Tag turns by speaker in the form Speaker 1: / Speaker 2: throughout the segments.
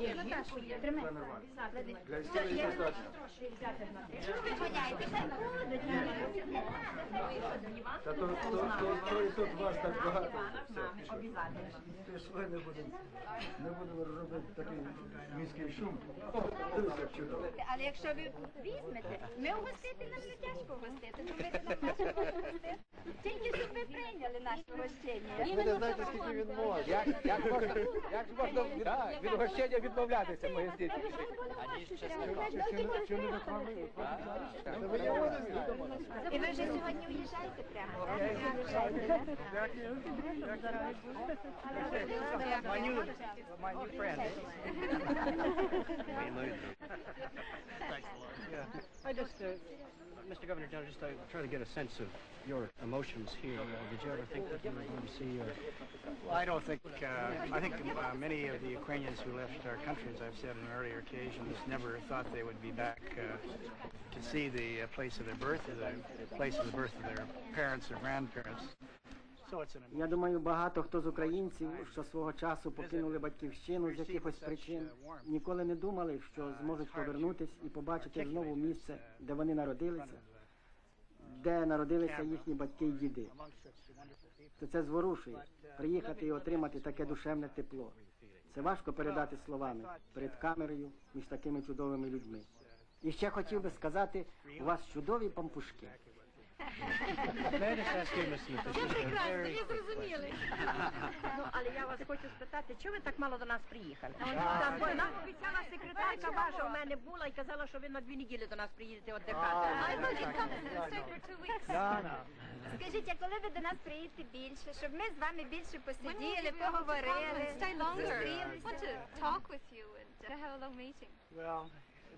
Speaker 1: Є, є. Тримай.
Speaker 2: Для історії достатньо.
Speaker 1: Що ви гоняєтеся?
Speaker 2: Та то, то, то, то і тут вас так багато. Все, пішли.
Speaker 1: Обязательно.
Speaker 2: Пішли, не будемо, не будемо робити такий міський шум. О, дивись, як чудово.
Speaker 1: Але якщо ви візьмете, ми угостити нам не тяжко угостити, то ми нам угостити. Тільки щоб ви прийняли наше угощення.
Speaker 3: Ви не знаєте, скільки він може. Як, як можна, як можна угощення відмовлятися, мої діти?
Speaker 1: І ви вже сьогодні уїжджаєте прямо?
Speaker 3: My new, my friend.
Speaker 4: I just, uh, Mr. Governor General, just uh, try to get a sense of your emotions here. Uh, did you ever think that you were going to see your
Speaker 5: Well, I don't think, uh, I think uh, many of the Ukrainians who left our country, as I've said on earlier occasions, never thought they would be back uh, to see the uh, place of their birth, the place of the birth of their parents or grandparents.
Speaker 6: Я думаю, багато хто з українців, що свого часу покинули батьківщину з якихось причин, ніколи не думали, що зможуть повернутись і побачити знову місце, де вони народилися, де народилися їхні батьки і діди. То це зворушує приїхати і отримати таке душевне тепло. Це важко передати словами перед камерою між такими чудовими людьми. І ще хотів би сказати, у вас чудові пампушки.
Speaker 4: Mr. Smith, very
Speaker 7: зрозуміли. Ну, але я вас хочу спитати, чому ви так мало до нас приїхали? Та, бо нам обіцяла секретарка ваша у мене була і казала, що ви на дві неділі до нас приїдете віддихати.
Speaker 1: Скажіть, а коли ви до нас приїдете більше, щоб ми з вами більше посиділи, поговорили, зустрілися?
Speaker 8: talk with you and have a long meeting.
Speaker 5: Well,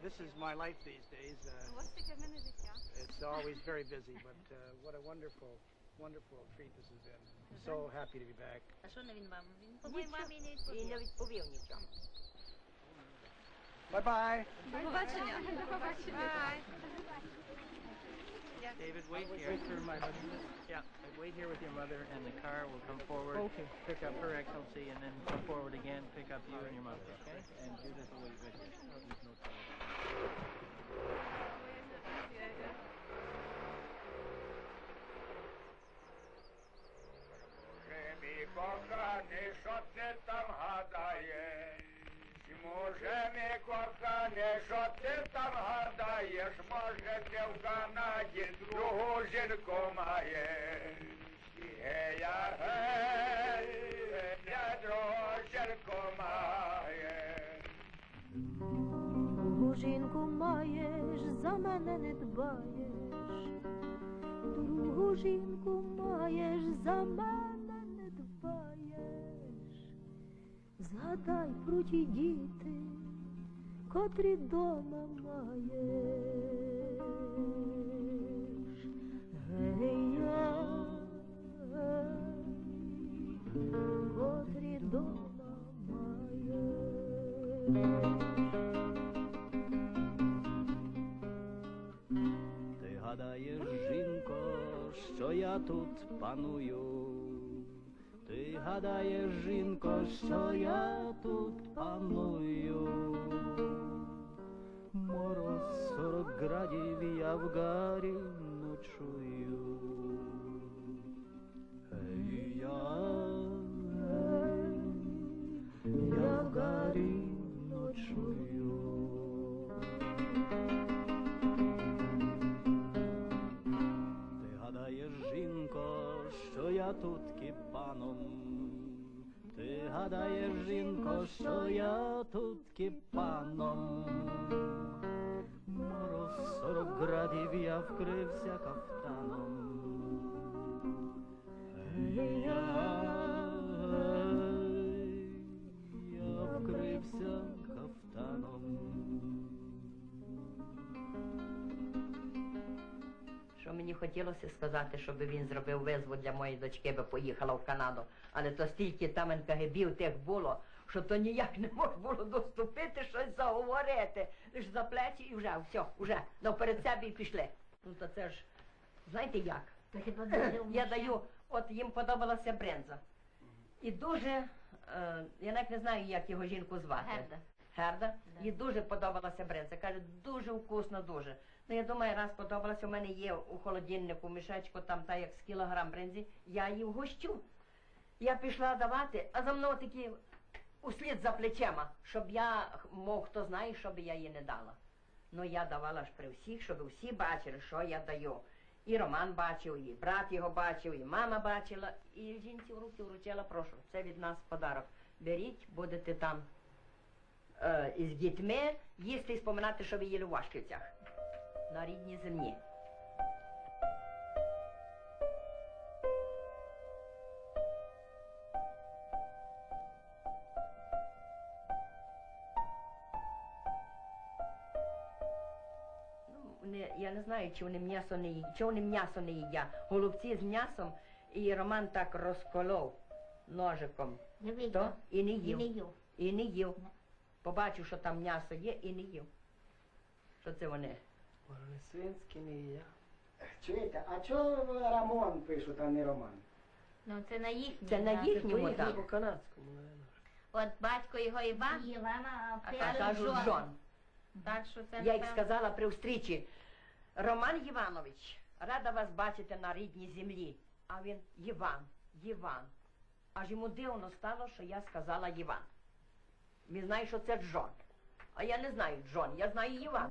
Speaker 5: this is my life these days. Uh,
Speaker 8: таке в мене життя.
Speaker 5: it's always very busy, but uh, what a wonderful, wonderful treat this has been. So happy to be back.
Speaker 7: А що не він вам? Він по-моєму не відповів. І не відповів нічого.
Speaker 5: Bye-bye.
Speaker 8: До побачення. До побачення.
Speaker 3: David, wait here.
Speaker 5: Wait for my mother.
Speaker 3: Yeah, wait here with your mother, and the car will come forward,
Speaker 5: Okay.
Speaker 3: pick up Her Excellency, and then come forward again, pick up you and your mother, okay? And Judith will wait with you.
Speaker 9: Мій коханий, що ти там гадаєш? Може, мій коханий, що ти там гадаєш? Може, ти в Канаді другу жінку маєш? Гея, гей, я другу жінку маєш.
Speaker 10: Другу жінку маєш, за мене не дбаєш. Другу жінку маєш, за мене Згадай про ті діти, котрі дома маєш. Гей, я, котрі дома маєш.
Speaker 4: Ти гадаєш, жінко, що я тут паную. Ти гадаєш, жінко, що я тут паную. Мороз сорок градів, я в гарі ночую. Гадаєш, жінко, що я тут кіпаном. Мороз сорок градів, я вкрився кафтаном. Я, я вкрився кафтаном.
Speaker 7: Мені хотілося сказати, щоб він зробив визву для моєї дочки, би поїхала в Канаду. Але то стільки там НКГБів тих було, що то ніяк не можна було доступити, щось заговорити. Лиш за плечі і вже, все, вже, ну перед себе і пішли. Ну то це ж, знаєте як? Я даю, от їм подобалася бренза. І дуже е, я навіть не знаю, як його жінку звати.
Speaker 1: Герда.
Speaker 7: Герда. Їй дуже подобалася бринза. Каже, дуже вкусно, дуже. Ну я думаю, раз подобалася, у мене є у холодильнику мішечку, там та як з кілограм бринзі, я її вгощу. Я пішла давати, а за мною такі услід за плечима, щоб я, мов хто знає, щоб я їй не дала. Ну я давала ж при всіх, щоб всі бачили, що я даю. І Роман бачив, і брат його бачив, і мама бачила, і жінці в руки вручила, прошу, це від нас подарок. Беріть, будете там е, із дітьми їсти і споминати, що ви їли в Вашківцях. На рідній землі. Ну, я не знаю, чи вони м'ясо не їдять, чи вони м'ясо не їдять. Голубці з м'ясом, і Роман так розколов ножиком.
Speaker 1: Не
Speaker 7: То і не їв.
Speaker 1: не їв.
Speaker 7: І не їв. Побачив, що там м'ясо є, і не їв. Що це вони?
Speaker 6: Не є. Чуєте, а чого Рамон пишуть, а не Роман?
Speaker 1: Ну це на їхній.
Speaker 7: Це на їхньому там.
Speaker 6: По-канадському, мабуть.
Speaker 1: От батько його Іван. Івана,
Speaker 7: А кажуть Джон.
Speaker 1: Так що це
Speaker 7: Я їх
Speaker 1: напевно,
Speaker 7: сказала при встрічі. Роман Іванович, рада вас бачити на рідній землі. А він Іван, Іван. Аж йому дивно стало, що я сказала Іван. Він знає, що це Джон. А я не знаю Джон, я знаю Іван.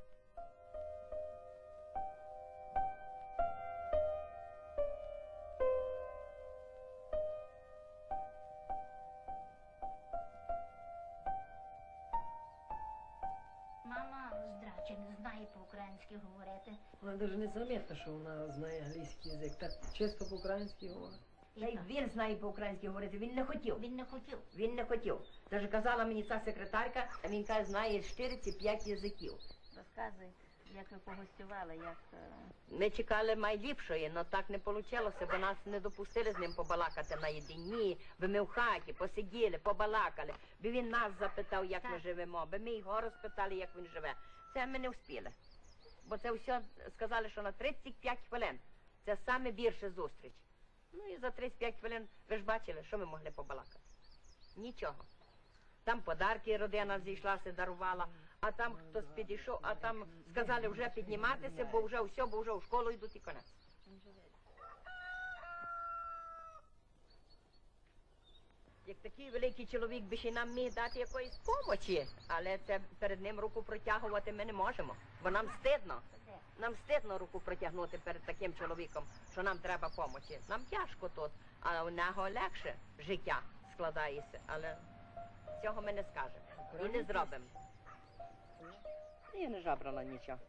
Speaker 11: Вона навіть не заметна, що вона знає англійський язик. Так чисто по-українськи говорить.
Speaker 7: Та він знає по-українськи говорити, він не хотів.
Speaker 1: Він не хотів.
Speaker 7: Він не хотів. Ж казала мені ця секретарка, а він каже, знає 4 чи 5 язиків.
Speaker 1: Розказуй, як ви погостювали, як... е,
Speaker 7: Ми чекали найліпшої, але так не вийшло, бо нас не допустили з ним побалакати наєдині, бо ми в хаті посиділи, побалакали, бо він нас запитав, як ми живемо, бо ми його розпитали, як він живе. Це ми не встигли. Бо це все сказали, що на 35 хвилин. Це саме більше зустріч. Ну і за 35 хвилин ви ж бачили, що ми могли побалакати. Нічого. Там подарки родина зійшлася, дарувала, а там хтось підійшов, а там сказали вже підніматися, бо вже все, бо вже в школу йдуть і конець. Як такий великий чоловік би ще нам міг дати якоїсь помочі, але це перед ним руку протягувати ми не можемо, бо нам стидно. Нам стидно руку протягнути перед таким чоловіком, що нам треба помочі. Нам тяжко тут, а у нього легше життя складається, але цього ми не скажемо і не зробимо. Я не жабрала нічого.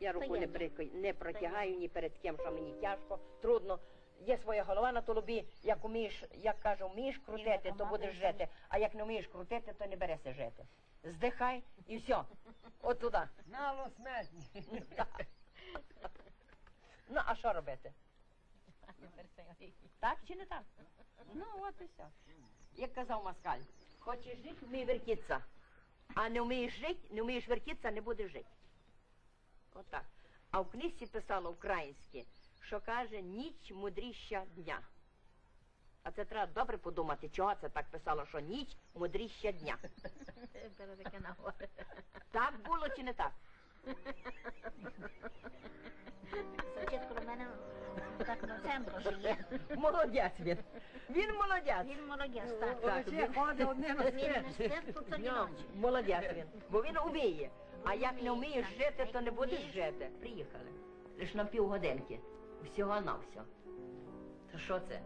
Speaker 7: Я руку не, не протягаю ні перед ким, що мені тяжко, трудно. Є своя голова на толобі, як умієш, як кажу, вмієш крутити, то будеш жити, а як не вмієш крутити, то не береся жити. Здихай і все. От туди.
Speaker 11: Мало смертні.
Speaker 7: Ну, а що робити? Так чи не так? Ну, от і все. Як казав Маскаль, хочеш жити, вмій вертітися. А не вмієш жити, не вмієш вертітися, не будеш жити. Отак. А в книжці писало українське, що каже ніч мудріща дня. А це треба добре подумати, чого це так писало, що ніч мудріща дня. Так було чи не так?
Speaker 1: Спочатку до мене так на центру живе.
Speaker 7: Молодець він. Він молодець.
Speaker 1: Він молодець, так.
Speaker 7: Так, він-
Speaker 11: ходить одне на
Speaker 1: Він не спив, то ні
Speaker 7: Ну,
Speaker 1: ночі.
Speaker 7: молодець він. Бо він вміє. А як не вмієш жити, то не будеш жити. Приїхали. Лиш на півгодинки. Всього на все. То що це?